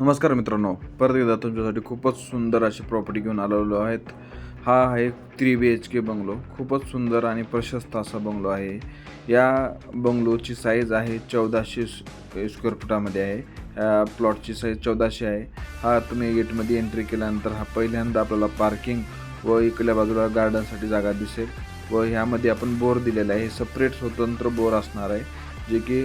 नमस्कार मित्रांनो परत एकदा तुमच्यासाठी खूपच सुंदर अशी प्रॉपर्टी घेऊन आलेलो आहेत. हा आहे three B H K bungalow खूपच सुंदर आणि प्रशस्त असा बंगलो आहे. या बंगलोची साईज आहे चौदाशे स्क्वेअर फुटामध्ये आहे. प्लॉटची साईज चौदाशे आहे. हा तुम्ही गेटमध्ये एंट्री केल्यानंतर हा पहिल्यांदा आपल्याला पार्किंग व इकडल्या बाजूला गार्डनसाठी जागा दिसेल. व ह्यामध्ये आपण बोर दिलेला आहे. सपरेट स्वतंत्र बोर असणार आहे. जे की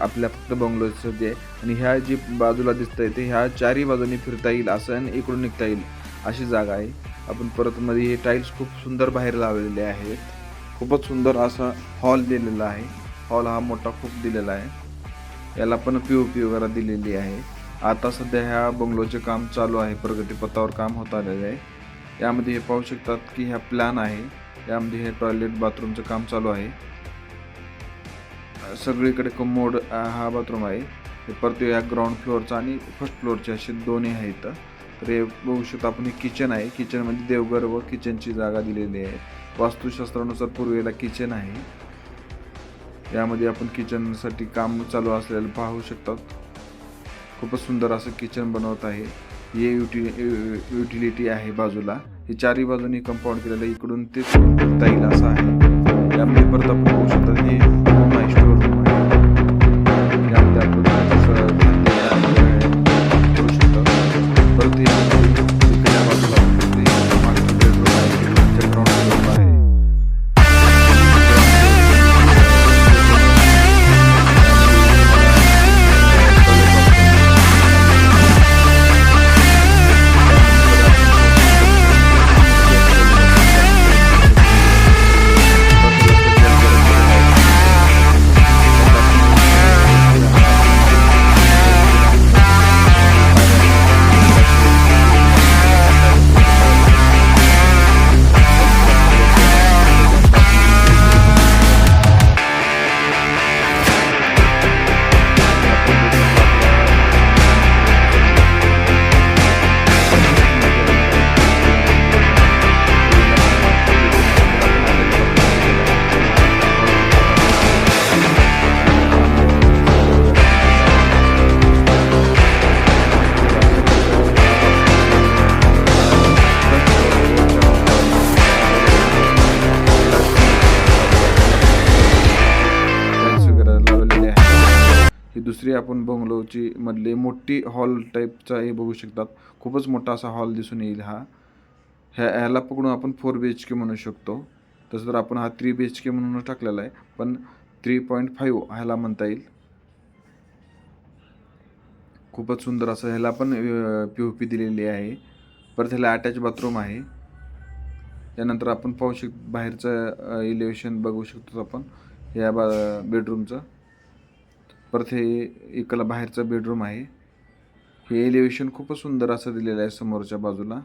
आपल्या फक्त बंगलोचं आहे आणि ह्या जी बाजूला दिसत आहे ते ह्या चारही बाजूनी फिरता येईल असं आणि इकडून निघता येईल अशी जागा आहे. आपण परत मध्ये हे टाईल्स खूप सुंदर बाहेर लावलेले आहेत. खूपच सुंदर असा हॉल दिलेला आहे. हॉल हा मोठा खूप दिलेला आहे. याला पण पी ओ पी वगैरे दिलेली आहे. आता सध्या ह्या बंगलोचे काम चालू आहे. प्रगतीपथावर काम होत आलेलं आहे. यामध्ये हे पाहू शकतात की ह्या प्लॅन आहे. यामध्ये हे टॉयलेट बाथरूमचं काम चालू आहे. सगळीकडे कमोड हा बाथरूम आहे. हे परत या ग्राउंड फ्लोअरचा आणि फर्स्ट फ्लोअरचे असे दोन्ही आहेत तर हे बघू शकता आपण हे किचन आहे. किचनमध्ये म्हणजे देवघर व किचनची जागा दिलेली आहे. वास्तुशास्त्रानुसार पूर्वेला किचन आहे. यामध्ये आपण किचनसाठी काम चालू असलेलं पाहू शकतात. खूपच सुंदर असं किचन बनवत आहे. हे युटि युटिलिटी आहे बाजूला. हे चारही बाजूनी कंपाऊंड केलेलं इकडून ते येईल असं आहे. यामध्ये परत आपण बघू शकतात हे रूम आहे ही दुसरी आपण बंगलोची मधली मोठी हॉल टाईपचा हे बघू शकतात. खूपच मोठा असा हॉल दिसून येईल हा. ह्या ह्याला पकडून आपण फोर बी एच के म्हणू शकतो. तसं तर आपण हा थ्री बी एच के म्हणून टाकलेला आहे. पण थ्री पॉईंट फाईव्ह ह्याला म्हणता येईल. खूपच सुंदर असं ह्याला पण पी ओ पी दिलेली आहे. परत ह्याला अटॅच बाथरूम आहे. त्यानंतर आपण पाहू शक बाहेरचं इलेव्हेशन बघू शकतो आपण. या बा बेडरूमचं परत हे इकडला बाहेरचा बेडरूम आहे. हे एलिव्हेशन खूपच सुंदर असं दिलेलं आहे समोरच्या बाजूला.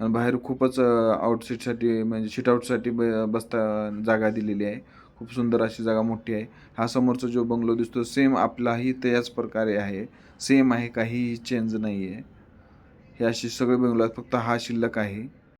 आणि बाहेर खूपच आउटसीटसाठी म्हणजे शिटआउटसाठी ब बसता जागा दिलेली आहे. खूप सुंदर अशी जागा मोठी आहे. हा समोरचा जो बंगलो दिसतो सेम आपलाही त्याच प्रकारे आहे. सेम आहे काहीही चेंज नाही आहे हे असे सगळे बंगलो आहेत. फक्त हा शिल्लक आहे.